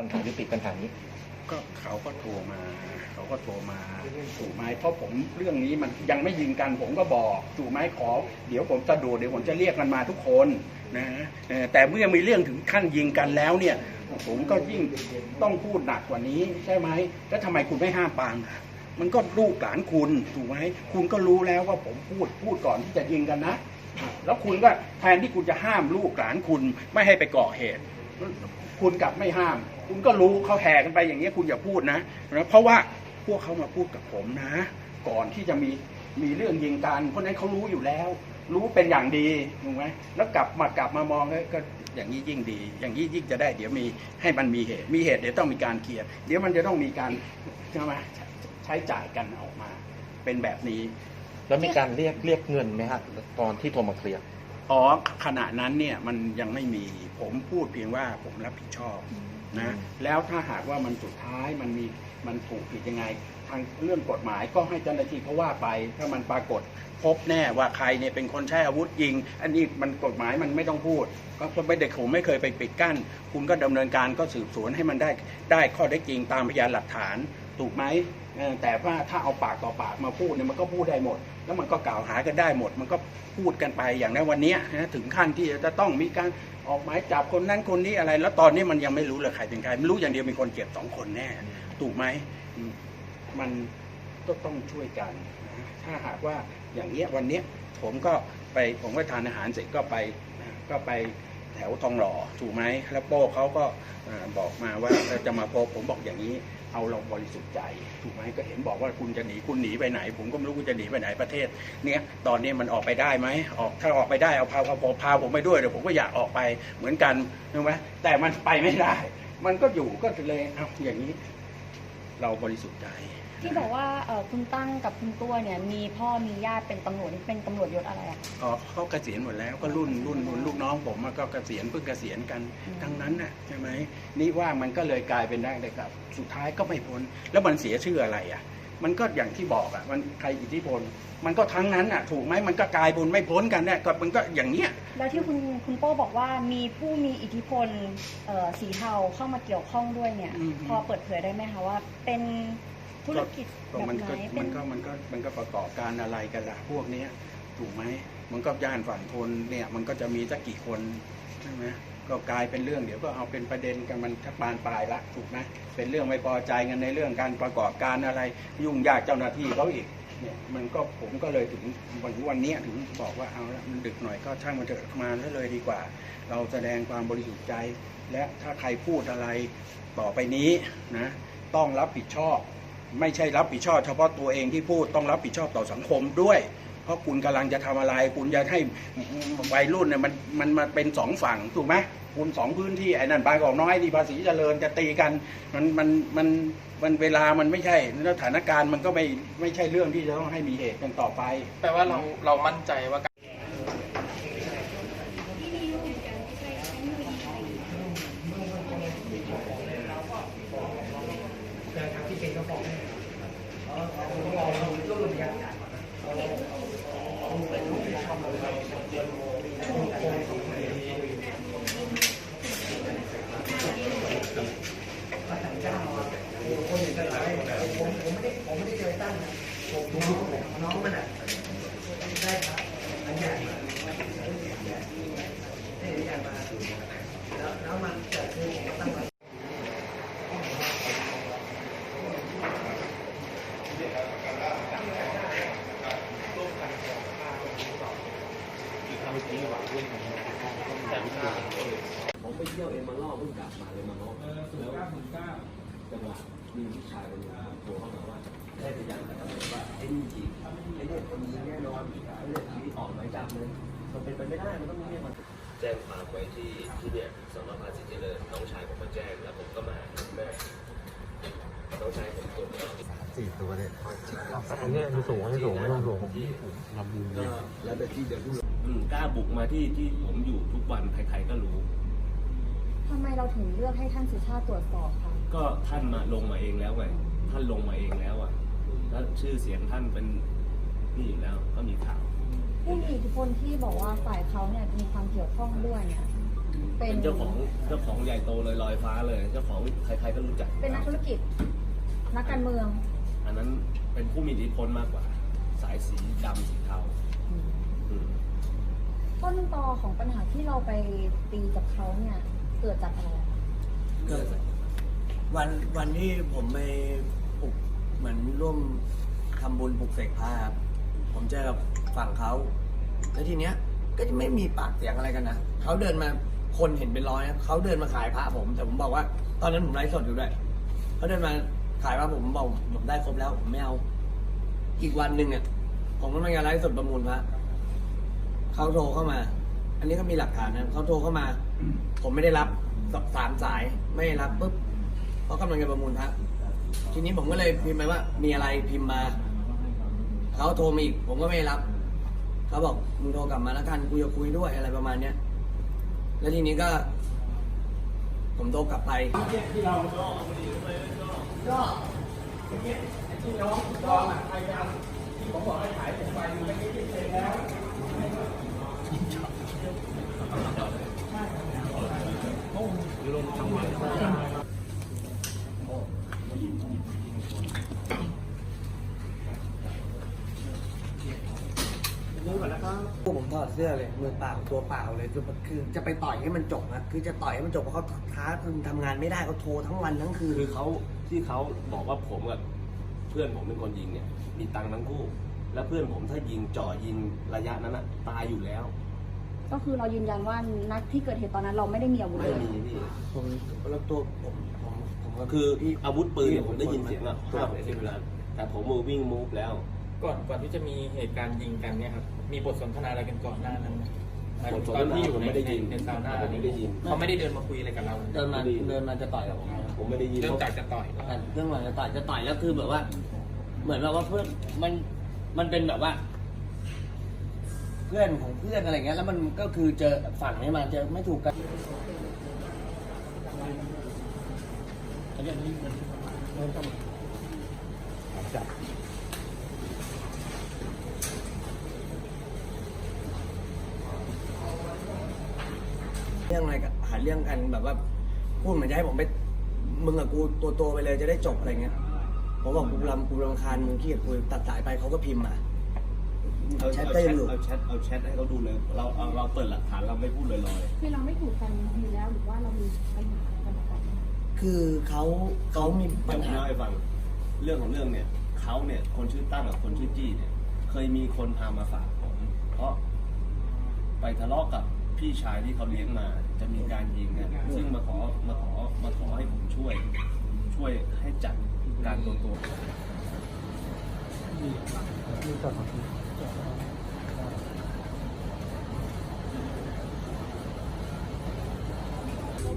ปัญหายุติปัญหานี้ ก็เขาก็โทรมา เขาก็โทรมาถูกไหมเพราะผมเรื่องนี้มันยังไม่ยิงกันผมก็บอกถูกไหมขอ เดี๋ยวผมจะดูเดี๋ยวผมจะเรียกมันมาทุกคนนะแต่เมื่อมีเรื่องถึงขั้นยิงกันแล้วเนี่ย ผมก็ยิ่งต้องพูดหนักกว่านี้ใช่ไหมแล้วทำไมคุณไม่ห้ามปามล่ะมันก็ลูกหลานคุณถูกไหมคุณก็รู้แล้วว่าผมพูดพูดก่อนที่จะยิงกันนะ แล้วคุณก็แทนที่คุณจะห้ามลูกหลานคุณไม่ให้ไปก่อเหตุ คุณกลับไม่ห้าม คุณก็รู้เขาแห่กันไปอย่างนี้ยคุณอย่าพูดนะนะเพราะว่าพวกเขามาพูดกับผมนะ ก่อนที่จะมีมีเรื่องยิงกันเพราะฉะนั้นเขารู้อยู่แล้ว รู้เป็นอย่างดีถูกไหมแล้วกลับมากลับมามองก็ก็อย่างนี้ยิ่งดี อย่างนี้ยิ่งจะได้เดี๋ยวมีให้มันมีเหตุ มีเหตุเดี๋ยวต้องมีการเคลียร์เดี๋ยวมันจะต้องมีการใช่ไหมใช้จ่ายกันออกมา เป็นแบบนี้ แล้วมีการเรียกเรียกเงินไหมฮะตอนที่โทรมาเคลียร์อ๋อขณะนั้นเนี่ยมันยังไม่มีผมพูดเพียงว่าผมรับผิดชอบ นะแล้วถ้าหากว่ามันสุดท้ายมันมีมันถูกผิดยังไง ทางเรื่องกฎหมายก็ให้เจ้าหน้าที่เขาว่าไป ถ้ามันปรากฏพบแน่ว่าใครเนี่ยเป็นคนใช้อาวุธยิง อันนี้มันกฎหมายมันไม่ต้องพูด ก็ไม่ได้ผมไม่เคยไปปิดกั้น คุณก็ดำเนินการก็สืบสวนให้มันได้ได้ข้อได้จริงตามพยานหลักฐาน ถูกไหมแต่ว่าถ้าเอาปากต่อปากมาพูดเนี่ยมันก็พูดได้หมด แล้วมันก็กล่าวหากันได้หมด มันก็พูดกันไปอย่างในวันนี้นะถึงขั้นที่จะต้องมีการออกหมายจับคนนั้นคนนี้อะไร แล้วตอนนี้มันยังไม่รู้เลยใครเป็นใครไม่รู้อย่างเดียวมีคนเจ็บสองคนแน่ ถูกไหมมันก็ต้องช่วยกันนะถ้าหากว่าอย่างเงี้ยวันเนี้ยผมก็ไปผมก็ทานอาหารเสร็จก็ไปก็ไปแถวทองหล่อถูกไหมแล้วโป้เขาก็บอกมาว่าจะมาพบผมบอกอย่างนี้ เอาเราบริสุทธิ์ใจถูกไหมก็เห็นบอกว่าคุณจะหนีคุณหนีไปไหน ผมก็ไม่รู้คุณจะหนีไปไหนประเทศ เนี้ยตอนนี้มันออกไปได้ไหมออกถ้าออกไปได้เอาพาพาพาพาผมไปด้วยเดี๋ยวผมก็อยากออกไปเหมือนกันถูกไหมแต่มันไปไม่ได้ มันก็อยู่ก็เลยเอาอย่างนี้ เราบริสุทธิ์ใจ ที่บอกว่าเอ่อคุณตั้งกับคุณตัวเนี่ยมีพ่อมีญาติเป็นตำรวจนี่เป็นตำรวจยศอะไรอะ อ๋อเขาเกษียณหมดแล้วก็รุ่นรุ่นรุ่นลูกน้องผมอะก็เกษียณเพิ่งเกษียณกันอืม ทั้งนั้นน่ะใช่ไหมนี่ว่ามันก็เลยกลายเป็นได้เลยครับ สุดท้ายก็ไม่พ้นแล้วมันเสียชื่ออะไรอะ มันก็อย่างที่บอกอะมันใครอิทธิพล มันก็ทั้งนั้นอะ ถูกไหมมันก็กลายเป็นไม่พ้นกันเนี่ยก็มันก็อย่างเนี้ย แล้วที่คุณคุณโป้บอกว่ามีผู้มีอิทธิพลเอ่อสีเทาเข้ามาเกี่ยวข้องด้วยเนี่ย อืม พอเปิดเผยได้ไหมคะว่าเป็น ธุรกิจก็แบบมันไหนก็เป็มันนก็มันก็มันก็ประกอบการอะไรกันล่ะพวกเนี้ยถูกไหมมันก็ย่านฝั่งทนเนี่ยมันก็จะมีสักกี่คนใช่ไหมก็กลายเป็นเรื่องเดี๋ยวก็เอาเป็นประเด็นกันมันทักบานปลายละถูกไหมเป็นเรื่องไม่พอใจกันในเรื่องการประกอบการอะไร ยุ่งยากเจ้าหน้าที่เขาอีกเนี่ยมันก็ผมก็เลยถึงวันวันเนี้ยถึงบอกว่าเอาละมันดึกหน่อยก็ช่างมันเถอะมาแล้วเลยดีกว่า เราแสดงความบริสุทธิ์ใจ และถ้าใครพูดอะไรต่อไปนี้นะต้องรับผิดชอบ ไม่ใช่รับผิดชอบเฉพาะตัวเองที่พูดต้องรับผิดชอบต่อสังคมด้วย เพราะคุณกำลังจะทำอะไร คุณจะให้วัยรุ่นเนี่ยมันมันมาเป็นสองฝั่งถูกไหมคุณสองพื้นที่ไอ้นั่นบางกอกน้อยดีภาษีเจริญจะตีกันมันมันมันมันเวลามันไม่ใช่สถานการณ์มันก็ไม่ไม่ใช่เรื่องที่จะต้องให้มีเหตุกันต่อไป แปลว่าเราเรามั่นใจว่าการ ผมไปเที่ยวเอ็มมาล่อเพิ่งกลั บมาเลยมาล่อแล้วจังหวะมีผู้ชายคนหนึงโทรเข้ามาว่าได้พยานกับตำรวจว่าไอ้นี่จริงไอ้เนี่ยคนนี้แน่นอนไอ้เนี่ยมีออกหมายจับเลยมันเป็นไปไม่ได้มันต้องมีเนี่ยมันแจ้งความไว้ที่ที่เนี่ยสำนักภาษีเจริญน้องชายผมมาแจ้งแล้วผมก็มาแม่น้องชายผมตรวจแล้วสี่ตัวเนี่ยอันนี้อันสูงอันนี้สูงไม่ต้องสูงลำบุญก็แล้วแต่ที่เดินอืมกล้าบุกมาที่ที่ผมอยู่ทุกวันใครๆก็รู้ ทำไมเราถึงเลือกให้ท่านสุชาติตรวจสอบคะก็ท่านมาลงมาเองแล้วไงท่านลงมาเองแล้วอะแล้วชื่อเสียงท่านเป็นนี่อยู่แล้วก็มีข่าวผู้มีอิทธิพลที่บอกว่าฝ่ายเขาเนี่ยมีความเกี่ยวข้องด้วยเนี่ย เป็นเป็นเจ้าของเจ้าของใหญ่โตเลยลอยฟ้าเลย เจ้าของใครๆก็รู้จักเป็นนักธุรกิจ นักการเมือง อันนั้นเป็นผู้มีอิทธิพลมากกว่า สายสีดำสีเทาอืมต้นตอของปัญหาที่เราไปตีกับเขาเนี่ย เกิดจากอะไรเกิดวันวันที่ผมไปปลุกเหมือนร่วมทำบุญปลุกเสกพระครับผมเจอกับฝั่งเขาแล้วทีเนี้ย ก็จะไม่มีปากเสียงอะไรกันนะเขาเดินมาคนเห็นเป็นร้อยเขาเดินมาขายพระผม แต่ผมบอกว่า ตอนนั้นผมไลฟ์สดอยู่ด้วยเขาเดินมาขายพระผมบอกผมได้ครบแล้วผมไม่เอาอีกวันหนึ่งเนี่ยผมกำลังจะไลฟ์สดประมูลพระเขาโทรเข้ามา อันนี้ก็มีหลักฐานนะเขาโทรเข้ามา ผมไม่ได้รับสสามสายไม่รับปุ๊บเขากำลังจะประมูลพระทีนี้ผมก็เลยพิมพ์ไปว่า มีอะไรพิมพ์มาเขาโทรมาอีกผมก็ไม่รับเขาบอกมึงโทรกลับมาแล้วกันกูจะคุยด้วยอะไรประมาณเนี้ยแล้วทีนี้ก็ ผมโทรกลับไป พวกผมถอดเสื้อเลยมือเปล่าตัวเปล่าเลยคือคือจะไปต่อยให้มันจบนะคือจะต่อยให้มันจบเพราะเขาท้าคือทำงานไม่ได้เขาโทรทั้งวันทั้งคืนคือเขาที่เขาบอกว่าผมกับเพื่อนผมเป็นคนยิงเนี่ยมีตังค์ทั้งคู่ แล้วเพื่อนผมถ้ายิงจ่อยิงระยะนั้นอะตายอยู่แล้ว ก็คือเรายืนยันว่านัดที่เกิดเหตุตอนนั้นเราไม่ได้มีอาวุธไม่เลยมีพี่ผมแล้วตัวผมผมผมก็คือพี่อาวุธปืนเนี่ยผมได้ยินพี่เสียงอะครัภาบพในคลิปนั้นแต่ผมมือวิ่งมูฟแล้ว ก่อนก่อนที่จะมีเหตุการณ์ยิงกันเนี่ยครับ มีบทสนทนาอะไรกันก่อนหน้านั้นไหมหมายถึงตอนที่อยู่ผมในไม่ได้ยินในซาวน่าผมไม่ได้ยิน เขาไม่ได้เดินมาคุยอะไรกับเราเดินมาเดินมาจะต่อยกับผมผมไม่ได้ยินเริ่มจากจะต่อยแต่เรื่องมันจะต่อยจะต่อยแล้วคือแบบว่า เหมือนแบบว่าเพื่อนมันมันเป็นแบบว่า เพื่อนของเพื่อนอะไรเงี้ยแล้วมันก็คือเจอฝั่งนี้มาเจอไม่ถูกกันเรื่องอะไรกันหาเรื่องกันแบบว่าพูดเหมือนจะให้ผมไปมึงกับกูตัวโตไปเลยจะได้จบอะไรเงี้ยผมบอกกูรำกูรำคาญมึงขี้เกียจคุยตัดสายไปเขาก็พิมพ์มา เอาแชแชททก็ยังอยู่เอาแชทเอาแชทให้เขาดูเลยเราเอาเราเปิดหลักฐานเราไม่พูดลอยคือเราไม่ถูกกันอยู่แล้วหรือว่าเรามีปัญหากันมาก่อนคือเขาเขามีๆปัเดี๋ยญวผมหา เล่าให้ฟังเรื่องของเรื่องเนี่ยเขาเนี่ยคนชื่อตั้งกับคนชื่อจี้เนี่ยเคยมีคนพามาฝากผมเพราะไปทะเลาะกับพี่ชายที่เขาเลี้ยงมา จะมีการยิงกันซึ่งมาขอมาขอมาขอให้ผมช่วย ช่วยให้จัดการตัวตัว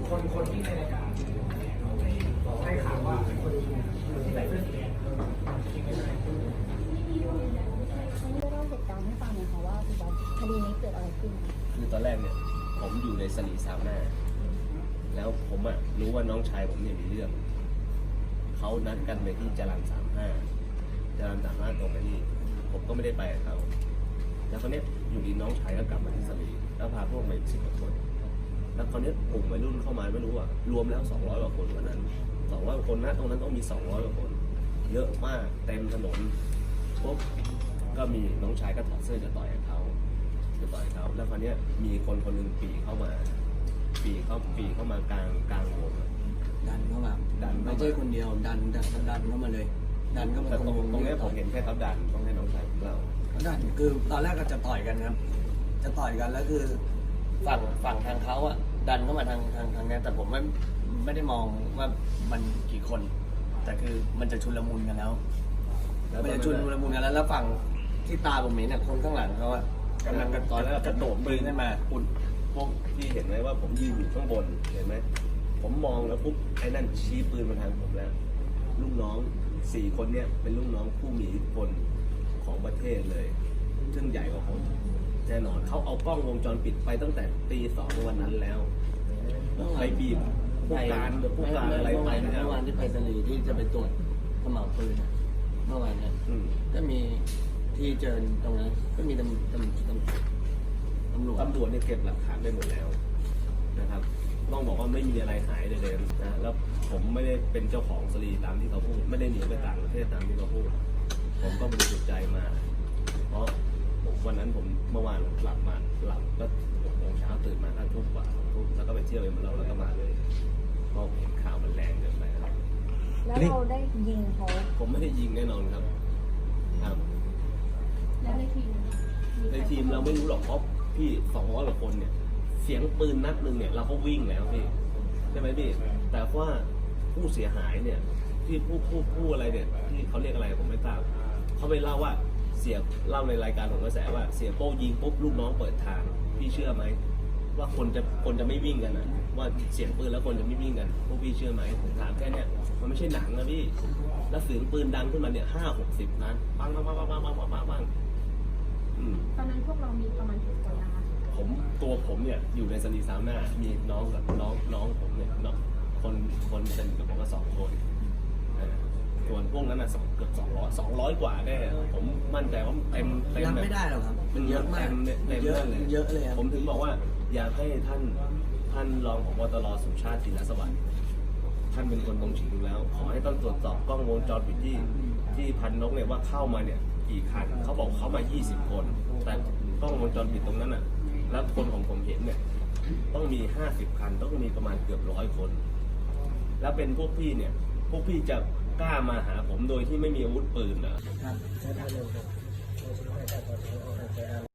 คนคนที่ในรายการบอกให้ข่าวว่าเป็นคนที่ใส่เสื้อสีแดงเล่าเหตุการณ์ให้ฟังหน่อยค่ะว่าคือแบบคดีนี้เกิดอะไรขึ้น คือตอนแรกเนี่ยผมอยู่ในสลีสามหน้า แล้วผมอะรู้ว่าน้องชายผมเนี่ยมีเรื่อง เขานัดกันไปที่จรันสามห้าจรันสามห้าตรงไปนี่ ผมก็ไม่ได้ไปกับเขาแล้วคนนี้ยอยู่ดีน้องชายก็กลับมาที่สลีแล้วพาพวกมาอีกสิบกว่าคน แล้วคนนี้ยกลุ่มวัยรุ่นเข้ามาไม่รู้อะรวมแล้วสองร้อยกว่าคนวันนั้นสองร้อยกว่าคนนะตรงนั้นต้องมีสองร้อยกว่าคน เยอะมากเต็มถนนปุ๊บก็มีน้องชายก็ถอดเสื้อจะต่อยกับเขาจะต่อยเขาแล้วคราวเนี้ยมีคนคนหนึ่งปีเข้ามา ปีเข้าปีเข้ามากลางกลางวงอะ ดันเข้ามาดันเข้ามา ไม่ใช่คนเดียวดันดันดันเข้ามาเลย ดันเข้ามาแต่ตรงวตรงเนี้ยต่ผอมเห็นแค่เขาดันต้องให้น้อง ชายผมเล่าดันคือตอนแรกก็จะต่อยกันครับ จะต่อยกันแล้วคือฝั่งฝั่งทางเขาอะดันเข้ามาทางทางทางเนี้ยแต่ผมไม่ไม่ได้มองว่ามันกี่คน แต่คือมันจะชุนลมุนกันแล้วมันจะนั้นชุละมุนกันแล้วแล้วฝั่งที่ตาผมเห็นเนี่ยคนข้างหลังเขาอะกำลังกระตอนแรกกระโดดปืนขึ้นมาคุณพวกที่เห็นไหมว่าผมยืนอยู่ข้างบนเห็นไหมผมมองแล้วปุ๊บไอ้นั่นชี้ปืนมาทางผมแล้วลูกน้องสี่คนเนี่ยเป็นลูกน้องผู้มีอิทธิพล ของประเทศเลย ซึ่งใหญ่กว่าผมแน่นอนเขาเอากล้องวงจรปิดไปตั้งแต่ตีสองวันนั้นแล้วไปบีบผู้การผู้การอะไรเมื่อไปวานแล้เมื่วอวานที่ไปสลีที่จะไปตรวจขม่าวปืนอะเมื่อวานเนี่ยอืมก็มีที่เจอตรงนั้นก็มีตำตำตำตำรวจตำรวจเนี่ยเก็บหลักฐานได้หมดแล้วนะครับ ต้องบอกว่าไม่มีอะไรหายเลยเลยนะแล้วผมไม่ได้เป็นเจ้าของสลีตามที่เขาพูด ไม่ได้หนีไปต่างประเทศตามที่เขาพูด ผมก็บริสุทธิ์ใจมา เพราะวันนั้นผมเมื่อวานหลับมาหลับก็หกโมงเช้าตื่นมาห้าทุ่มกว่าทุ่มแล้วก็ไปเที่ยวเอ็มเราแล้วก็มาเลยเพราะเห็นข่าวมันแรงเกินไปครับ แล้วเราได้ยิงเขาผมไม่ได้ยิงแน่นอนครับครับแล้วในทีมในทีมเราไม่รู้หรอกเพราะพี่สองร้อยกว่าคนเนี่ย เสียงปืนนัดหนึ่งเนี่ยเราก็วิ่งแล้วพี่ใช่ไหมพี่ แต่ว่าผู้เสียหายเนี่ยที่ผู้ผู้ผู้อะไรเนี่ยที่เขาเรียกอะไรผมไม่ทราบ เขาไปเล่าว่าเสียเล่าในรายการของกระแสว่าเสียโป้ยิงปุ๊บลูกน้องเปิดทางพี่เชื่อไหมว่าคนจะคนจะไม่วิ่งกันนะว่าเสียงปืนแล้วคนจะไม่วิ่งกันพวกพี่เชื่อไหมผมถามแค่เนี้ยมันไม่ใช่หนังนะพี่แล้วเสียงปืนดังขึ้นมาเนี่ยห้าหกสิบนัดปังปังปังปังปังปังปังปังปังอืมตอนนั้นพวกเรามีประมาณกี่คนนะคะผมตัวผมเนี่ยอยู่ในสนีสามหน้ามีน้องกับน้องน้องผมเนี่ยน้องคนคนสนิทกับผมก็สองคนเออ ส่วนพวกนั้นน่ะสองเกือบสองร้อยสองร้อยกว่าแน่ผมมั่นใจว่าเต็มเต็มรับแบบไม่ได้หรอกครับ มันเยอะมากเต็มเต็มเยอะเลยเยอะเลยครับผมถึงบอกว่าอยากให้ท่านท่านรองของวตรสุชาติจินสวัสดิ์ท่านเป็นคนตรงฉิงอยู่แล้ว ขอให้ต้องตรวจสอบกล้องวงจรปิดที่ที่พันนกเนี่ยว่าเข้ามาเนี่ยกี่คันเขาบอกเขามา 20 คน แต่กล้องวงจรปิดตรงนั้นอะ แล้วคนของผมเห็นเนี่ยต้องมี 50 คัน ต้องมีประมาณเกือบร้อยคน แล้วเป็นพวกพี่เนี่ย พวกพี่จะ กล้ามาหาผมโดยที่ไม่มีอาวุธปืนเหรอครับใช้ได้เลยครับ